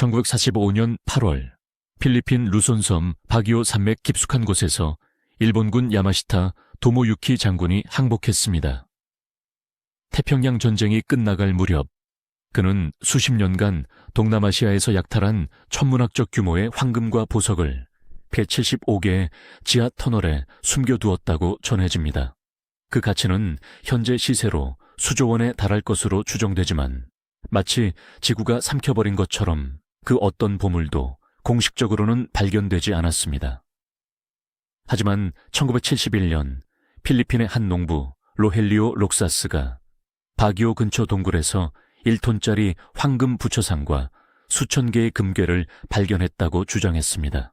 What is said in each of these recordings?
1945년 8월 필리핀 루손섬 바기오 산맥 깊숙한 곳에서 일본군 야마시타 도모유키 장군이 항복했습니다. 태평양 전쟁이 끝나갈 무렵 그는 수십 년간 동남아시아에서 약탈한 천문학적 규모의 황금과 보석을 175개의 지하 터널에 숨겨두었다고 전해집니다. 그 가치는 현재 시세로 수조 원에 달할 것으로 추정되지만 마치 지구가 삼켜버린 것처럼 그 어떤 보물도 공식적으로는 발견되지 않았습니다. 하지만 1971년 필리핀의 한 농부 로헬리오 록사스가 바기오 근처 동굴에서 1톤짜리 황금 부처상과 수천 개의 금괴를 발견했다고 주장했습니다.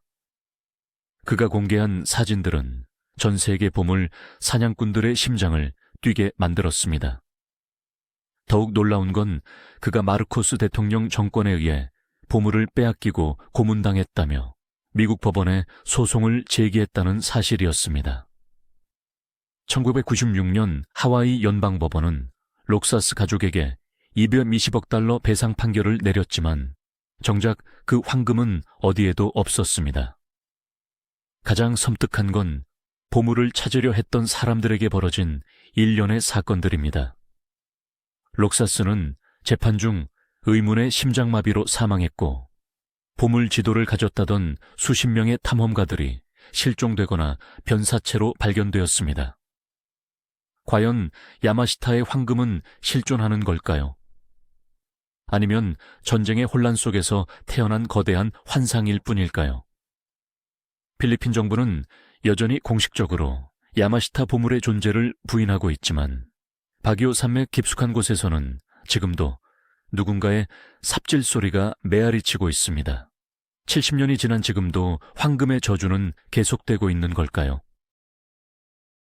그가 공개한 사진들은 전 세계 보물 사냥꾼들의 심장을 뛰게 만들었습니다. 더욱 놀라운 건 그가 마르코스 대통령 정권에 의해 보물을 빼앗기고 고문당했다며 미국 법원에 소송을 제기했다는 사실이었습니다. 1996년 하와이 연방법원은 록사스 가족에게 220억 달러 배상 판결을 내렸지만 정작 그 황금은 어디에도 없었습니다. 가장 섬뜩한 건 보물을 찾으려 했던 사람들에게 벌어진 일련의 사건들입니다. 록사스는 재판 중 의문의 심장마비로 사망했고 보물 지도를 가졌다던 수십 명의 탐험가들이 실종되거나 변사체로 발견되었습니다. 과연 야마시타의 황금은 실존하는 걸까요? 아니면 전쟁의 혼란 속에서 태어난 거대한 환상일 뿐일까요? 필리핀 정부는 여전히 공식적으로 야마시타 보물의 존재를 부인하고 있지만 바기오 산맥 깊숙한 곳에서는 지금도 누군가의 삽질 소리가 메아리 치고 있습니다. 70년이 지난 지금도 황금의 저주는 계속되고 있는 걸까요?